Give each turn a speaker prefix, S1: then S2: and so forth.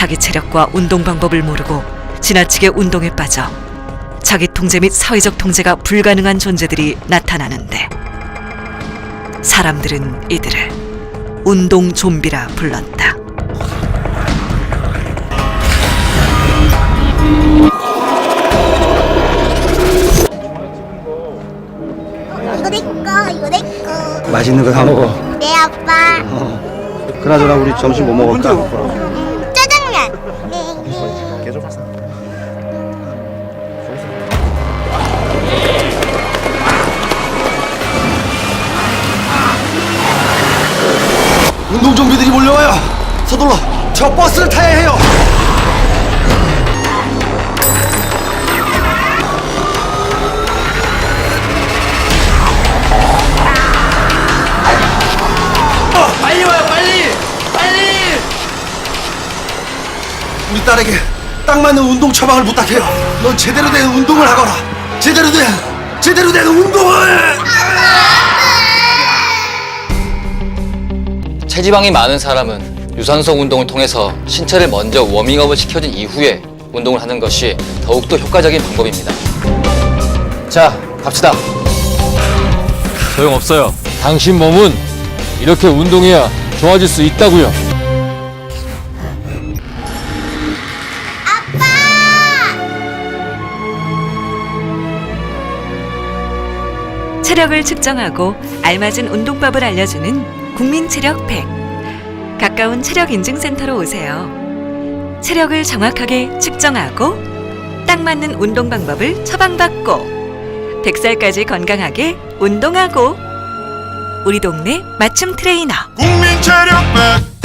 S1: 자기 체력과 운동 방법을 모르고 지나치게 운동에 빠져 자기 통제 및 사회적 통제가 불가능한 존재들이 나타나는데 사람들은 이들을 운동 좀비라 불렀다.
S2: 이거 내 거, 이거 내 거.
S3: 맛있는 거다 먹어.
S2: 내 아빠.
S3: 그나저나 우리 점심 뭐 먹을까? 운동 좀비들이 몰려와요. 서둘러 저 버스를 타야 해요. 어, 빨리 와요, 빨리, 빨리. 우리 딸에게 딱 맞는 운동 처방을 부탁해요. 넌 제대로 된 운동을 하거라. 제대로 된, 제대로 된 운동을.
S4: 체지방이 많은 사람은 유산소 운동을 통해서 신체를 먼저 워밍업을 시켜준 이후에 운동을 하는 것이 더욱더 효과적인 방법입니다. 자, 갑시다.
S5: 소용없어요. 당신 몸은 이렇게 운동해야 좋아질 수 있다고요.
S1: 체력을 측정하고 알맞은 운동법을 알려주는 국민 체력 100. 가까운 체력 인증센터로 오세요. 체력을 정확하게 측정하고 딱 맞는 운동 방법을 처방받고 100살까지 건강하게 운동하고 우리 동네 맞춤 트레이너
S6: 국민 체력 백